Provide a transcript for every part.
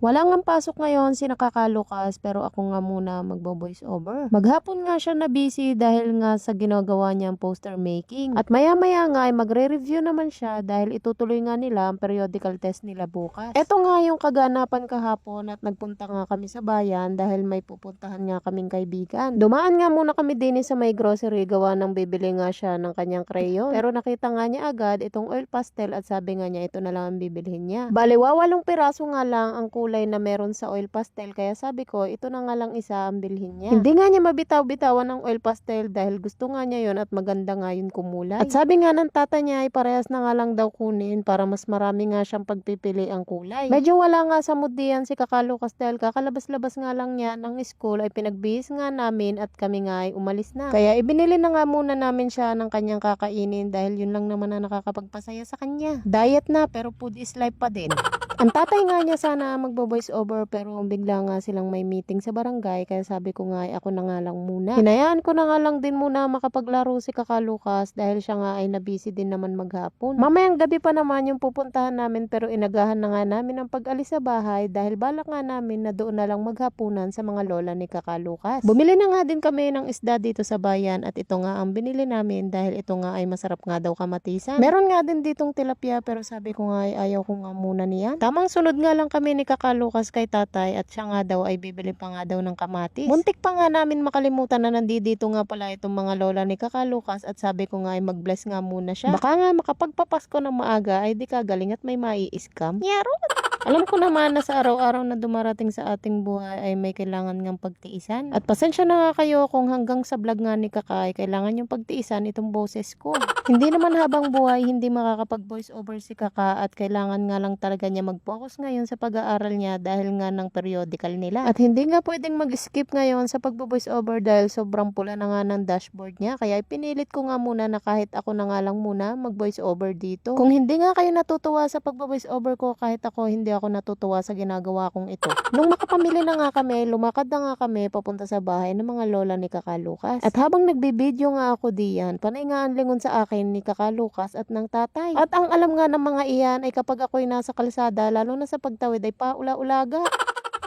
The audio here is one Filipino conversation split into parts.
Wala nga pasok ngayon si nakakalukas pero ako nga muna magbo-voice over. Maghapon nga siya na busy dahil nga sa ginagawa niyang poster making. At maya-maya nga ay magre-review naman siya dahil itutuloy nga nila ang periodical test nila bukas. Ito nga yung kaganapan kahapon at nagpunta nga kami sa bayan dahil may pupuntahan nga kaming kaibigan. Dumaan nga muna kami din sa may grocery gawa ng bibili nga siya ng kanyang crayon. Pero nakita nga niya agad itong oil pastel at sabi nga niya ito na lang ang bibilhin niya. Bali, wawalong piraso nga lang ang kulay na meron sa oil pastel kaya sabi ko ito na nga lang isa ang bilhin niya. Hindi nga niya mabitaw-bitawan ng oil pastel dahil gusto nga niya yon at maganda nga yun kumulay. At sabi nga ng tata niya ay parehas na nga lang daw kunin para mas marami nga siyang pagpipili ang kulay. Medyo wala nga sa mood diyan si Kakalo Castel kakalabas-labas nga lang niya ng school ay pinagbihis nga namin at kami nga ay umalis na. Kaya ibinili na nga muna namin siya ng kanyang kakainin dahil yun lang naman na nakakapagpasaya sa kanya. Diet na pero food is life pa din. Ang tatay nga niya sana magbo-voice over pero bigla nga silang may meeting sa barangay kaya sabi ko nga ay ako na nga lang muna. Hinayaan ko na nga lang din muna makapaglaro si Kakalukas dahil siya nga ay nabisi din naman maghapon. Mamayang gabi pa naman yung pupuntahan namin pero inagahan na nga namin ang pag-alis sa bahay dahil balak nga namin na doon na lang maghapunan sa mga lola ni Kakalukas. Bumili na nga din kami ng isda dito sa bayan at ito nga ang binili namin dahil ito nga ay masarap nga daw kamatisan. Meron nga din ditong tilapia pero sabi ko nga ay ayaw ko nga muna niyan. Tamang sunod nga lang kami ni Kakalukas kay tatay at siya nga daw ay bibili pa nga daw ng kamatis. Muntik pa nga namin makalimutan na nandito nga pala itong mga lola ni Kakalukas at sabi ko nga ay mag-bless nga muna siya. Baka nga makapagpapasko ng maaga ay di kagaling at may mai-scam. Yaro! Alam ko naman na sa araw-araw na dumarating sa ating buhay ay may kailangan ngang pagtiisan. At pasensya na nga kayo kung hanggang sa vlog nga ni Kakay, kailangan yung pagtiisan itong boses ko. hindi naman habang buhay, hindi makakapag-voice over si Kaka at kailangan nga lang talaga niya mag-focus ngayon sa pag-aaral niya dahil nga ng periodical nila. At hindi nga pwedeng mag-skip ngayon sa pag-voice over dahil sobrang pula na nga ng dashboard niya. Kaya pinilit ko nga muna na kahit ako na nga lang muna mag-voice over dito. Kung hindi nga kayo natutuwa sa pag-voice over ko, kahit ako hindi ako natutuwa sa ginagawa kong ito. Nung makapamili na nga kami, lumakad na nga kami papunta sa bahay ng mga lola ni Kakalukas. At habang nagbibideo nga ako diyan, panay nga ang lingon sa akin ni Kakalukas at ng tatay. At ang alam nga ng mga iyan ay kapag ako'y nasa kalsada, lalo na sa pagtawid ay paula-ulaga.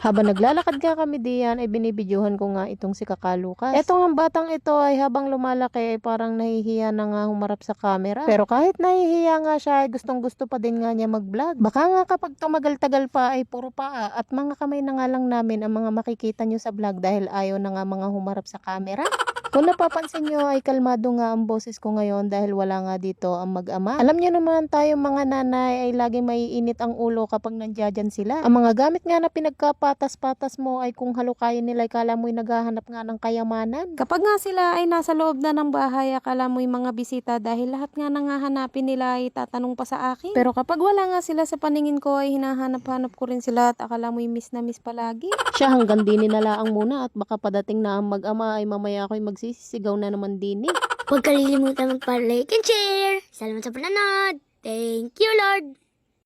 Habang naglalakad nga kami diyan ay binibidyohan ko nga itong si Kakalukas. Etong ang batang ito ay habang lumalaki ay parang nahihiya na nga humarap sa camera. Pero kahit nahihiya nga siya ay gustong gusto pa din nga niya mag-vlog. Baka nga kapag tumagal-tagal pa ay puro paa at mga kamay na nga lang namin ang mga makikita nyo sa vlog dahil ayaw na nga mga humarap sa camera. Kung napapansin nyo ay kalmado nga ang boses ko ngayon dahil wala nga dito ang mag-ama. Alam nyo naman tayo mga nanay ay lagi maiinit ang ulo kapag nandiyan sila. Ang mga gamit nga na pinagkapatas-patas mo ay kung halukayin nila ay kala mo'y naghahanap nga ng kayamanan. Kapag nga sila ay nasa loob na ng bahay akala mo'y mga bisita dahil lahat nga nangahanapin nila ay tatanong pa sa akin. Pero kapag wala nga sila sa paningin ko ay hinahanap-hanap ko rin sila at akala mo'y miss na miss palagi. Siya hanggang din nilalaang muna at baka padating na ang mag-ama ay mamaya ako'y magsisisigaw na naman din eh. Huwag kalilimutan mag-like and share. Salamat sa panonood. Thank you, Lord.